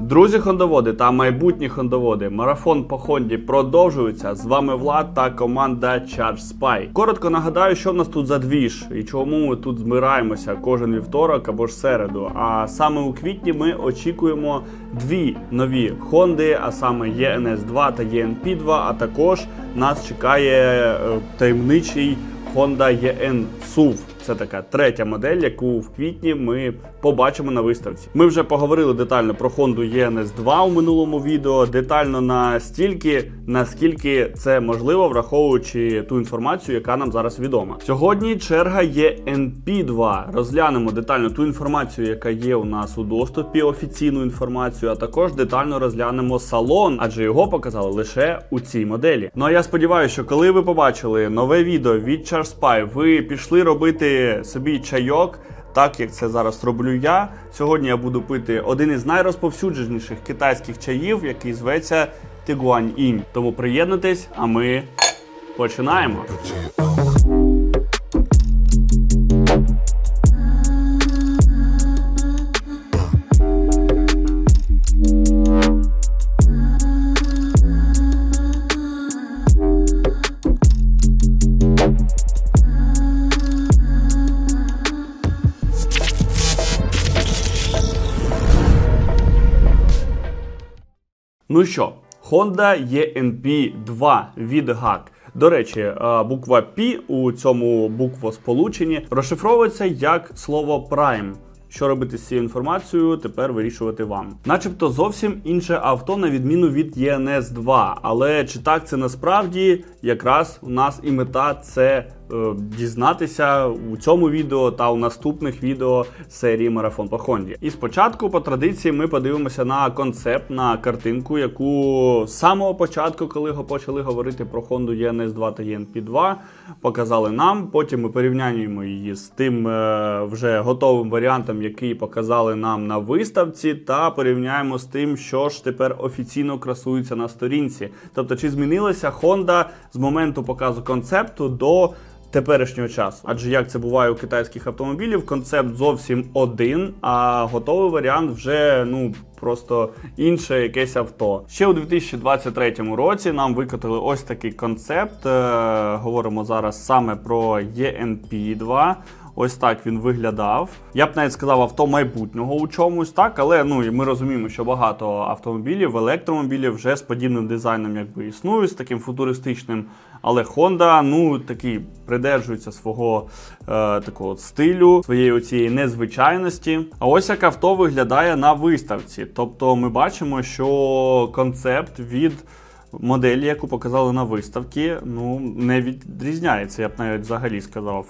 Друзі хондоводи та майбутні хондоводи, марафон по Хонді продовжується. З вами Влад та команда Charge Spy. Коротко нагадаю, що в нас тут за двіж і чому ми тут змираємося кожен вівторок або ж середу. А саме у квітні ми очікуємо дві нові Хонди, а саме ENS 2 та ENP 2 А також нас чекає е, таємничий Honda EN SUV. Це така третя модель, яку в квітні ми побачимо на виставці. Ми вже поговорили детально про Honda ENS 2 у минулому відео. Детально настільки, наскільки це можливо, враховуючи ту інформацію, яка нам зараз відома. Сьогодні черга є NP2. Розглянемо детально ту інформацію, яка є у нас у доступі, офіційну інформацію, а також детально розглянемо салон, адже його показали лише у цій моделі. Ну а я сподіваюся, що коли ви побачили нове відео від CharSpy, ви пішли робити собі чайок. Так як це зараз роблю я. Сьогодні я буду пити один із найрозповсюдженіших китайських чаїв, який зветься Тигуань Інь. Тому приєднуйтесь, а ми починаємо. Що, Honda ENP 2 від GAC. До речі, е, буква P у цьому буквосполученні розшифровується як слово Prime. Що робити з цією інформацією, тепер вирішувати вам. Начебто зовсім інше авто, на відміну від ENS 2. Але чи так це насправді якраз у нас і мета це дізнатися у цьому відео та у наступних відео серії Марафон по Хонді. І спочатку, по традиції, ми подивимося на концепт, на картинку, яку з самого початку, коли почали говорити про Honda ENS 2 та ENP 2, показали нам. Потім ми порівняємо її з тим е, вже готовим варіантом, який показали нам на виставці, та порівняємо з тим, що ж тепер офіційно красується на сторінці. Тобто, чи змінилася Honda з моменту показу концепту до теперішнього часу. Адже як це буває у китайських автомобілів, концепт зовсім один, а готовий варіант вже ну. Просто інше якесь авто. Ще у 2023 році нам викотили ось такий концепт. Е, говоримо зараз саме про ENP 2. Ось так він виглядав. Я б навіть сказав авто майбутнього у чомусь, так, але ну і ми розуміємо, що багато автомобілів, електромобілів вже з подібним дизайном якби існують, з таким футуристичним. Але Honda, ну такий придержується свого е, такого стилю, своєї цієї незвичайності. А ось як авто виглядає на виставці. Тобто ми бачимо, що концепт від моделі, яку показали на виставці, ну не відрізняється, я б навіть взагалі сказав.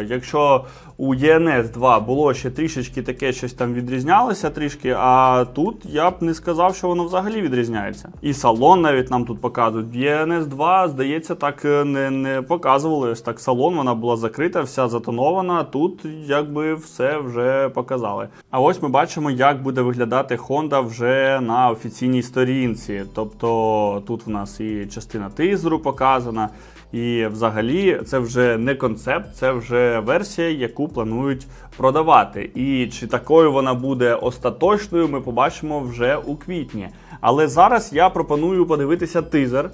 Е, якщо у ENS 2 було ще трішечки таке щось там відрізнялося трішки, а тут я б не сказав, що воно взагалі відрізняється. І салон навіть нам тут показують. ENS 2, здається, так е, не, не показували. Ось так салон, вона була закрита, вся затонована. Тут якби все вже показали. А ось ми бачимо, як буде виглядати Honda вже на офіційній сторінці. Тобто тут у нас і частина тизеру показана. І взагалі це вже не концепт, це вже версія, яку планують продавати. І чи такою вона буде остаточною, ми побачимо вже у квітні. Але зараз я пропоную подивитися тизер.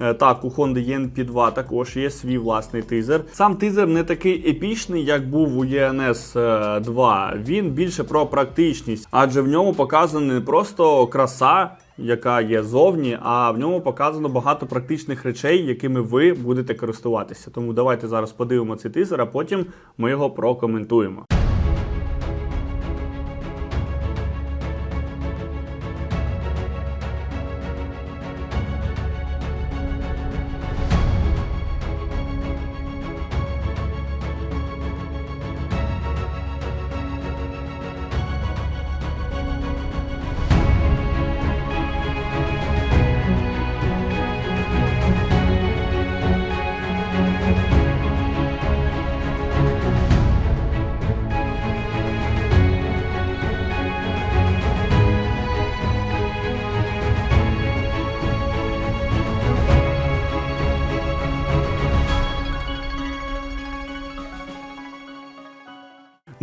Е, Так, у Honda ENP 2 також є свій власний тизер. Сам тизер не такий епічний, як був у ENS 2. Він більше про практичність, адже в ньому показана не просто краса, яка є зовні, а в ньому показано багато практичних речей, якими ви будете користуватися. Тому давайте зараз подивимо цей тизер, а потім ми його прокоментуємо.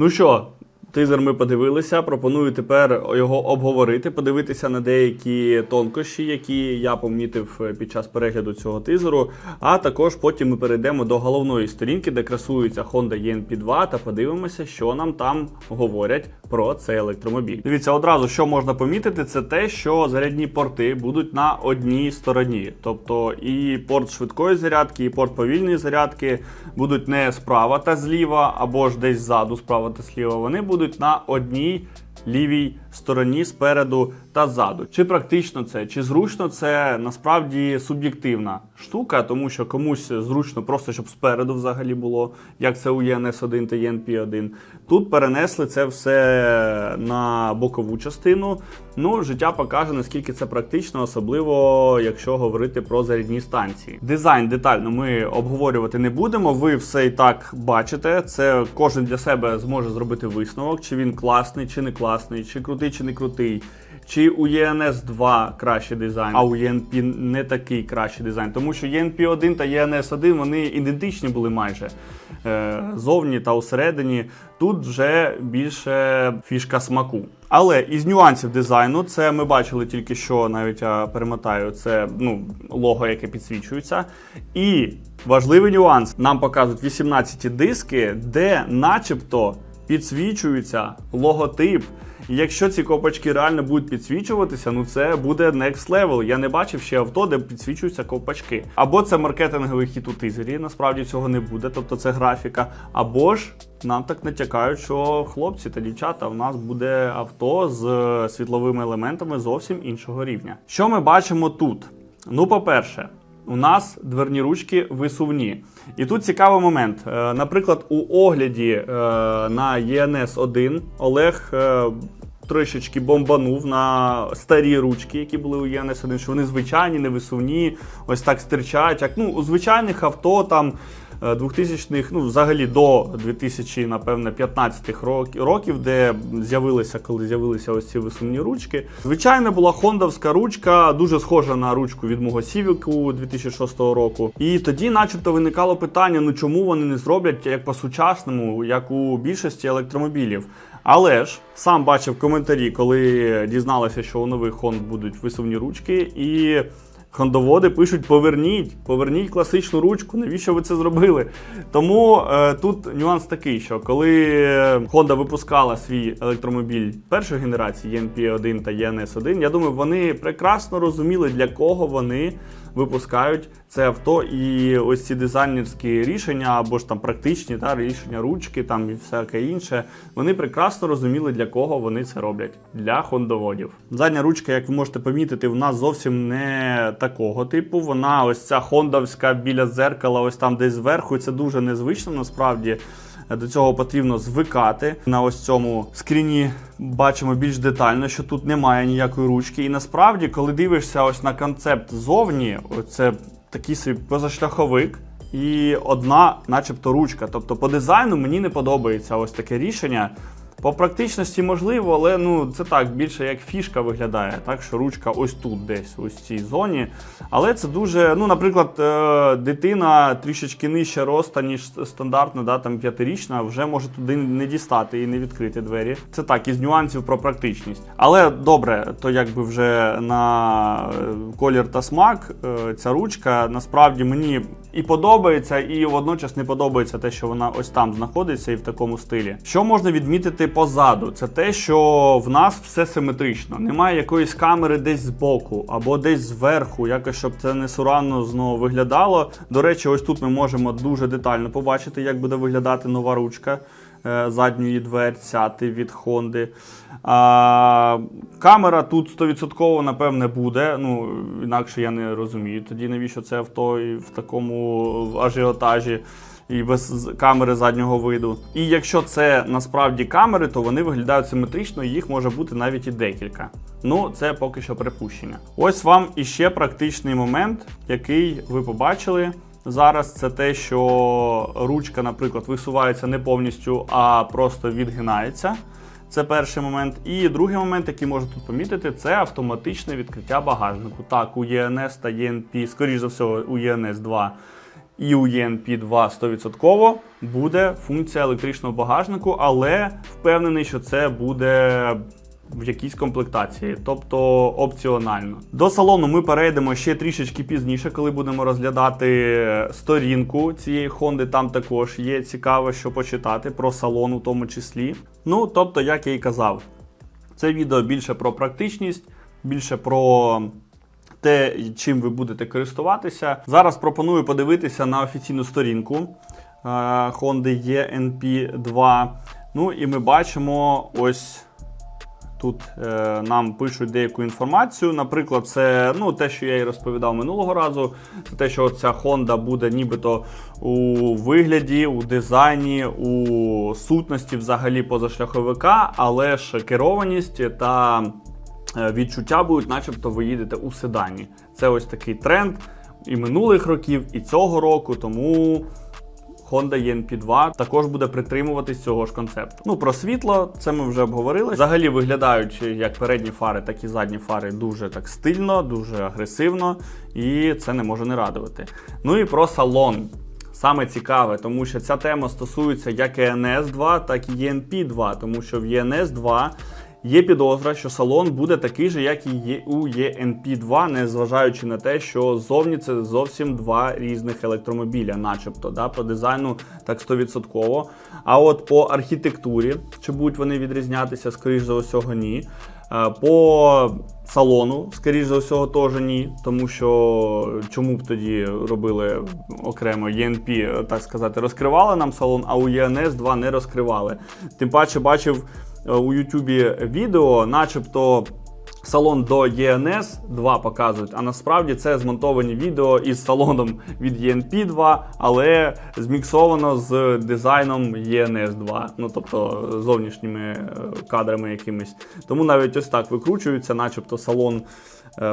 Ну що, Тизер ми подивилися. Пропоную тепер його обговорити, подивитися на деякі тонкощі, які я помітив е, під час перегляду цього тизеру. А також потім ми перейдемо до головної сторінки, де красується Honda ENP2, та подивимося, що нам там говорять про цей електромобіль. Дивіться, одразу що можна помітити, це те, що зарядні порти будуть на одній стороні. Тобто і порт швидкої зарядки, і порт повільної зарядки будуть не справа та зліва, або ж десь ззаду, справа та зліва. Вони будуть на одній лівій стороні спереду та ззаду. Чи практично це, чи зручно це насправді суб'єктивна штука, тому що комусь зручно просто щоб спереду взагалі було, як це у ENS 1 та ENP 1. Тут перенесли це все на бокову частину. Ну, життя покаже, наскільки це практично, особливо якщо говорити про зарядні станції. Дизайн детально ми обговорювати не будемо. Ви все і так бачите. Це кожен для себе зможе зробити висновок, чи він класний, чи не класний, чи крутий, чи не крутий. Чи у ENS 2 кращий дизайн, а у ENP не такий кращий дизайн, тому що ENP 1 та ENS 1 вони ідентичні були майже е, зовні та усередині. Тут вже більше фішка смаку. Але із нюансів дизайну, це ми бачили тільки що, навіть я перемотаю, це ну, лого, яке підсвічується. І важливий нюанс: нам показують 18 диски, де начебто підсвічується логотип. І якщо ці ковпачки реально будуть підсвічуватися, ну це буде next level. Я не бачив ще авто, де підсвічуються ковпачки. Або це маркетинговий хід у тизері, насправді цього не буде, тобто це графіка. Або ж нам так натякають, що хлопці та дівчата, у нас буде авто з світловими елементами зовсім іншого рівня. Що ми бачимо тут? Ну, по-перше, у нас дверні ручки висувні. І тут цікавий момент. Е, Наприклад, у огляді е, на ENS 1 Олег. е, Трошечки бомбанув на старі ручки, які були у ЄНС 1 що вони звичайні, не висувні, ось так стирчать. Як ну, у звичайних авто там 2000-х, ну взагалі до 2000, напевне, 15 років, років, де з'явилися, коли з'явилися ось ці висувні ручки. Звичайно, була хондовська ручка, дуже схожа на ручку від мого Сівіку 2006 року. І тоді, начебто, виникало питання: ну чому вони не зроблять як по-сучасному, як у більшості електромобілів. Але ж сам бачив коментарі, коли дізналися, що у нових Хонд будуть висувні ручки, і хондоводи пишуть: поверніть, поверніть класичну ручку, навіщо ви це зробили? Тому е, тут нюанс такий, що коли Honda випускала свій електромобіль першої генерації ENP 1 та ЄНС 1, я думаю, вони прекрасно розуміли, для кого вони випускають це авто, і ось ці дизайнерські рішення, або ж там практичні та, рішення ручки там і всяке інше. Вони прекрасно розуміли, для кого вони це роблять. Для хондоводів. Задня ручка, як ви можете помітити, в нас зовсім не такого типу. Вона ось ця хондовська біля дзеркала, ось там десь зверху. Це дуже незвично насправді. До цього потрібно звикати. На ось цьому скріні бачимо більш детально, що тут немає ніякої ручки. І насправді, коли дивишся ось на концепт зовні, це такий собі позашляховик. І одна, начебто, ручка. Тобто по дизайну мені не подобається ось таке рішення. По практичності можливо, але ну це так більше як фішка виглядає, так що ручка ось тут, десь, ось в цій зоні. Але це дуже, ну, наприклад, е, дитина трішечки нижче роста, ніж стандартна, да, там п'ятирічна, вже може туди не дістати і не відкрити двері. Це так, із нюансів про практичність. Але добре, то якби вже на е, колір та смак е, ця ручка насправді мені і подобається, і водночас не подобається те, що вона ось там знаходиться і в такому стилі. Що можна відмітити позаду? Це те, що в нас все симетрично. Немає якоїсь камери десь збоку або десь зверху, якось щоб це не суранно знову виглядало. До речі, ось тут ми можемо дуже детально побачити, як буде виглядати нова ручка. е, Задньої дверцяти від Хонди. А, камера тут 100% напевне буде. Ну, інакше я не розумію. Тоді навіщо це авто і в такому ажіотажі і без камери заднього виду. І якщо це насправді камери, то вони виглядають симетрично, і їх може бути навіть і декілька. Ну, це поки що припущення. Ось вам іще практичний момент, який ви побачили. Зараз це те, що ручка, наприклад, висувається не повністю, а просто відгинається. Це перший момент. І другий момент, який можна тут помітити, це автоматичне відкриття багажнику. Так, у ENS та ENP, скоріш за все, у ENS 2 І у ENP 2 100% буде функція електричного багажнику, але впевнений, що це буде в якійсь комплектації, тобто опціонально. До салону ми перейдемо ще трішечки пізніше, коли будемо розглядати сторінку цієї Honda. Там також є цікаво, що почитати про салон у тому числі. Ну, тобто, як я і казав, це відео більше про практичність, більше про те, чим ви будете користуватися. Зараз пропоную подивитися на офіційну сторінку е, Honda ENP2. Ну і ми бачимо ось. Тут е, нам пишуть деяку інформацію. Наприклад, це ну, те, що я і розповідав минулого разу. Це те, що ця Honda буде нібито у вигляді, у дизайні, у сутності взагалі позашляховика, але ж керованість та відчуття будуть, начебто, ви їдете у седані. Це ось такий тренд і минулих років, і цього року. Тому Honda ENP2 також буде притримуватись цього ж концепту. Ну про світло, це ми вже обговорили. Взагалі виглядають як передні фари, так і задні фари дуже так стильно, дуже агресивно, і це не може не радувати. Ну і про салон. Саме цікаве, тому що ця тема стосується як ENS 2, так і ENP 2, тому що в ENS 2 Є підозра, що салон буде такий же, як і у ENP2, незважаючи на те, що зовні це зовсім два різних електромобіля, начебто, да, по дизайну так 100%. А от по архітектурі, чи будуть вони відрізнятися, скоріш за усього, ні. Е, По салону, скоріш за всього, теж ні, тому що чому б тоді робили окремо ENP, так сказати, розкривали нам салон, а у ENS 2 не розкривали. Тим паче бачив е, у Ютубі відео, начебто. Салон до ENS 2 показують, а насправді це змонтовані відео із салоном від ENP 2, але зміксовано з дизайном ENS 2, ну тобто зовнішніми е, кадрами якимись. Тому навіть ось так викручується, начебто салон е,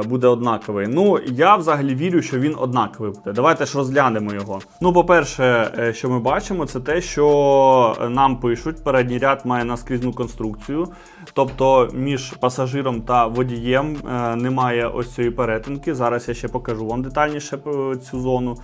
буде однаковий. Ну, я взагалі вірю, що він однаковий буде. Давайте ж розглянемо його. Ну, по-перше, е, що ми бачимо, це те, що нам пишуть, передній ряд має наскрізну конструкцію. Тобто між пасажиром та водієм е, немає ось цієї перетинки. Зараз я ще покажу вам детальніше е, цю зону.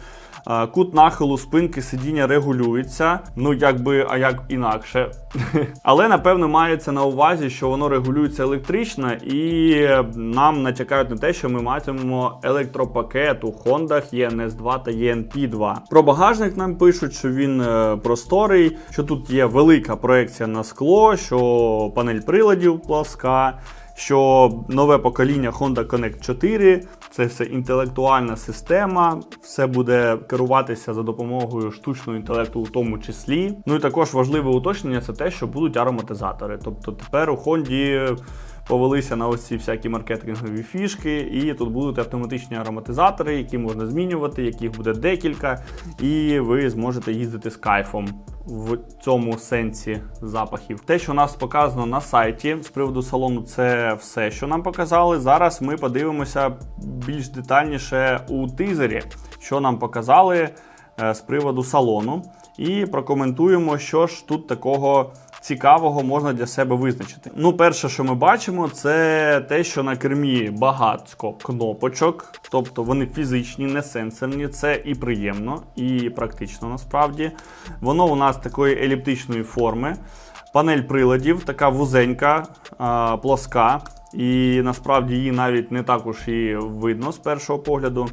Кут нахилу спинки сидіння регулюється. Ну, якби, а як інакше. Але напевно мається на увазі, що воно регулюється електрично, і нам натякають на те, що ми матимемо електропакет у Хондах ENS2 та ENP2. Про багажник нам пишуть, що він е, просторий, що тут є велика проекція на скло, що панель приладів плоска. Що нове покоління Honda Connect 4 це все інтелектуальна система, все буде керуватися за допомогою штучного інтелекту, у тому числі. Ну і також важливе уточнення це те, що будуть ароматизатори. Тобто тепер у Honda повелися на ось ці всякі маркетингові фішки, і тут будуть автоматичні ароматизатори, які можна змінювати, яких буде декілька, і ви зможете їздити з кайфом. В цьому сенсі запахів. Те, що у нас показано на сайті з приводу салону, це все, що нам показали. Зараз ми подивимося більш детальніше у тизері, що нам показали е, з приводу салону, і прокоментуємо, що ж тут такого цікавого можна для себе визначити. Ну, перше, що ми бачимо, це те, що на кермі багатько кнопочок, тобто вони фізичні, не сенсорні. Це і приємно, і практично насправді. Воно у нас такої еліптичної форми. Панель приладів, така вузенька, а, плоска, і насправді її навіть не також і видно з першого погляду.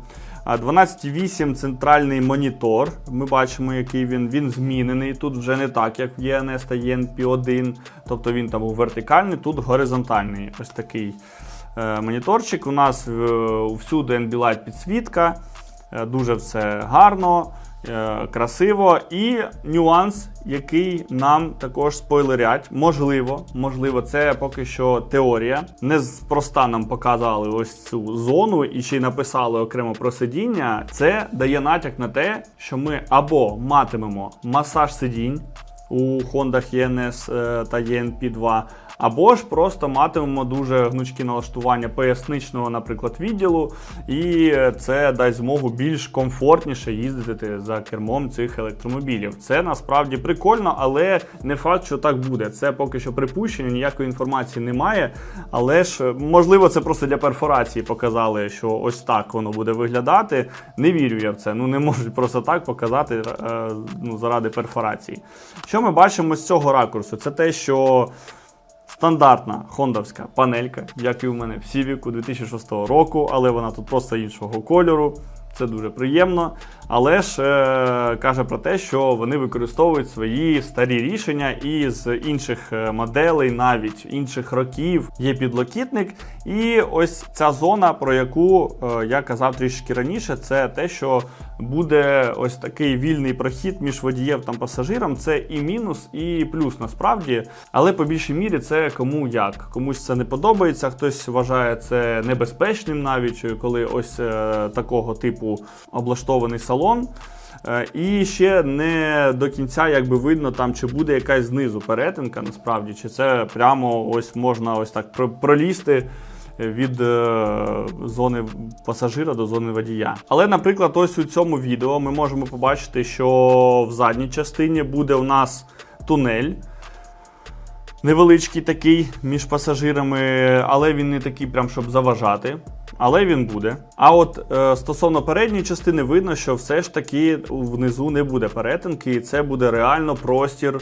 А 12,8 центральний монітор. Ми бачимо, який він. Він змінений. Тут вже не так, як в ЄНС та ЄНП1. Тобто він там був вертикальний, тут горизонтальний. Ось такий е, моніторчик. У нас е, всюди NB-Light підсвітка. Е, Дуже все гарно, красиво. І нюанс, який нам також спойлерять. Можливо, можливо, це поки що теорія. Неспроста нам показали ось цю зону і ще й написали окремо про сидіння. Це дає натяк на те, що ми або матимемо масаж сидінь. У Honda ENS е, та ENP2, або ж просто матимемо дуже гнучкі налаштування поясничного, наприклад, відділу, і це дасть змогу більш комфортніше їздити за кермом цих електромобілів. Це насправді прикольно, але не факт, що так буде. Це поки що припущення, ніякої інформації немає. Але ж можливо, це просто для перфорації показали, що ось так воно буде виглядати. Не вірю я в це. Ну не можуть просто так показати е, ну, заради перфорації. Що ми бачимо з цього ракурсу? Це те, що. Стандартна хондовська панелька, як і у мене в Civic 2006 року, але вона тут просто іншого кольору. Це дуже приємно. Але ж е, каже про те, що вони використовують свої старі рішення і з інших е, моделей, навіть інших років є підлокітник. І ось ця зона, про яку е, я казав трішки раніше, це те, що буде ось такий вільний прохід між водієм та пасажиром. Це і мінус, і плюс насправді. Але по більшій мірі це кому як. Комусь це не подобається, хтось вважає це небезпечним, навіть коли ось е, такого типу облаштований салон. Е, І ще не до кінця якби видно там, чи буде якась знизу перетинка, насправді, чи це прямо ось можна ось так пролізти від е, зони пасажира до зони водія. Але, наприклад, ось у цьому відео ми можемо побачити, що в задній частині буде у нас тунель. Невеличкий такий між пасажирами, але він не такий, прям щоб заважати. Але він буде. А от е, стосовно передньої частини, видно, що все ж таки внизу не буде перетинки, і це буде реально простір,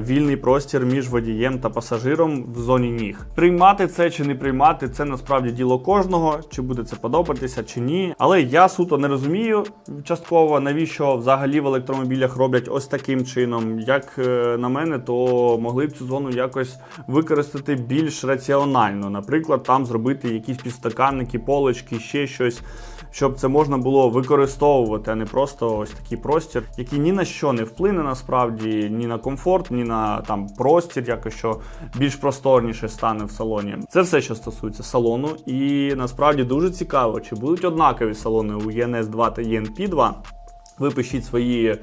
вільний простір між водієм та пасажиром в зоні ніг. Приймати це чи не приймати, це насправді діло кожного, чи буде це подобатися, чи ні. Але я суто не розумію частково, навіщо взагалі в електромобілях роблять ось таким чином. Як е, на мене, то могли б цю зону якось використати більш раціонально. Наприклад, там зробити якісь підстаканники, полочки, ще щось, щоб це можна було використовувати, а не просто ось такий простір, який ні на що не вплине насправді, ні на комфорт, ні на там простір, якось що більш просторніше стане в салоні. Це все, що стосується салону, і насправді дуже цікаво, чи будуть однакові салони у ENS 2 та ENP 2. Ви пишіть свої е,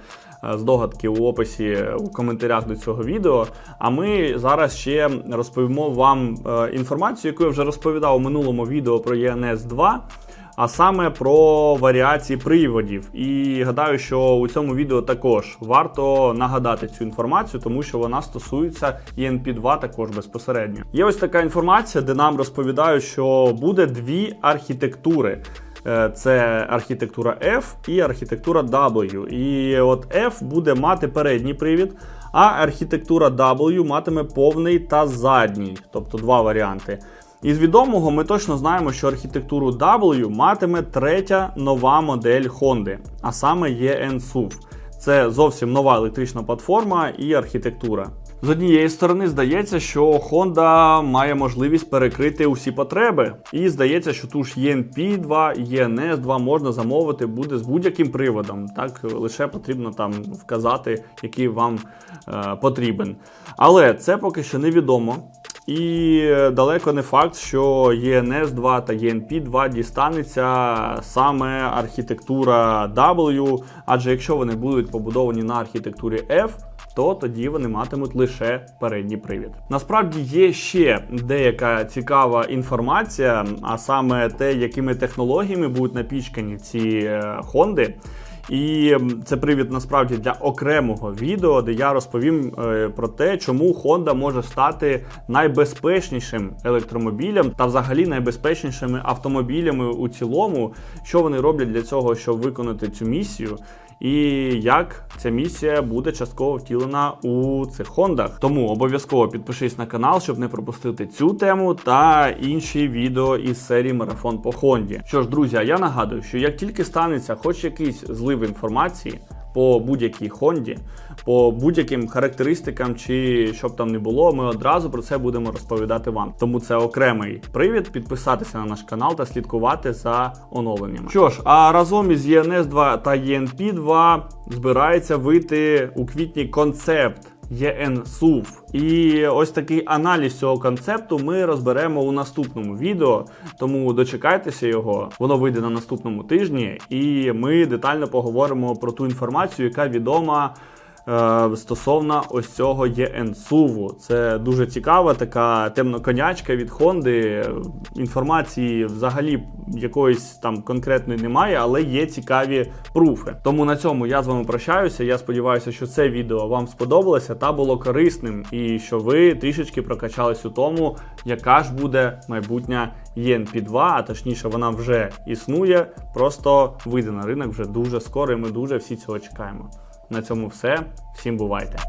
здогадки у описі у коментарях до цього відео. А ми зараз ще розповімо вам е, інформацію, яку я вже розповідав у минулому відео про ENS 2. А саме про варіації приводів. І гадаю, що у цьому відео також варто нагадати цю інформацію, тому що вона стосується ENP2 також безпосередньо. Є ось така інформація, де нам розповідають, що буде дві архітектури. Е, Це архітектура F і архітектура W. І от F буде мати передній привід, а архітектура W матиме повний та задній, тобто два варіанти. Із відомого ми точно знаємо, що архітектуру W матиме третя нова модель Honda, а саме EN SUV. Це зовсім нова електрична платформа і архітектура. З однієї сторони здається, що Honda має можливість перекрити усі потреби. І здається, що ту ж ENP 2, ENS 2 можна замовити буде з будь-яким приводом. Так лише потрібно там вказати, який вам е, потрібен. Але це поки що невідомо. І далеко не факт, що ENS 2 та ENP 2 дістанеться саме архітектура W, адже якщо вони будуть побудовані на архітектурі F, то тоді вони матимуть лише передній привід. Насправді є ще деяка цікава інформація, а саме те, якими технологіями будуть напічкані ці е, Хонди. І це привід насправді для окремого відео, де я розповім е, про те, чому Honda може стати найбезпечнішим електромобілем та взагалі найбезпечнішими автомобілями у цілому, що вони роблять для цього, щоб виконати цю місію. І як ця місія буде частково втілена у цих хондах. Тому обов'язково підпишись на канал, щоб не пропустити цю тему та інші відео із серії Марафон по Хонді. Що ж, друзі, я нагадую, що як тільки станеться хоч якийсь злив інформації по будь-якій Хонді, по будь-яким характеристикам чи щоб там не було, ми одразу про це будемо розповідати вам. Тому це окремий привід підписатися на наш канал та слідкувати за оновленнями. Що ж, а разом із ЄНС 2 та ЄНП 2 збирається вийти у квітні концепт. SUV. І ось такий аналіз цього концепту ми розберемо у наступному відео, тому дочекайтеся його, воно вийде на наступному тижні, і ми детально поговоримо про ту інформацію, яка відома стосовно ось цього ЄН суву. Це дуже цікава така темноконячка від Хонди. Інформації взагалі якоїсь там конкретної немає, але є цікаві пруфи. Тому на цьому я з вами прощаюся. Я сподіваюся, що це відео вам сподобалося та було корисним, і що ви трішечки прокачались у тому, яка ж буде майбутня ENP2, а точніше, вона вже існує, просто вийде на ринок вже дуже скоро, і ми дуже всі цього чекаємо. На цьому все. Всім бувайте!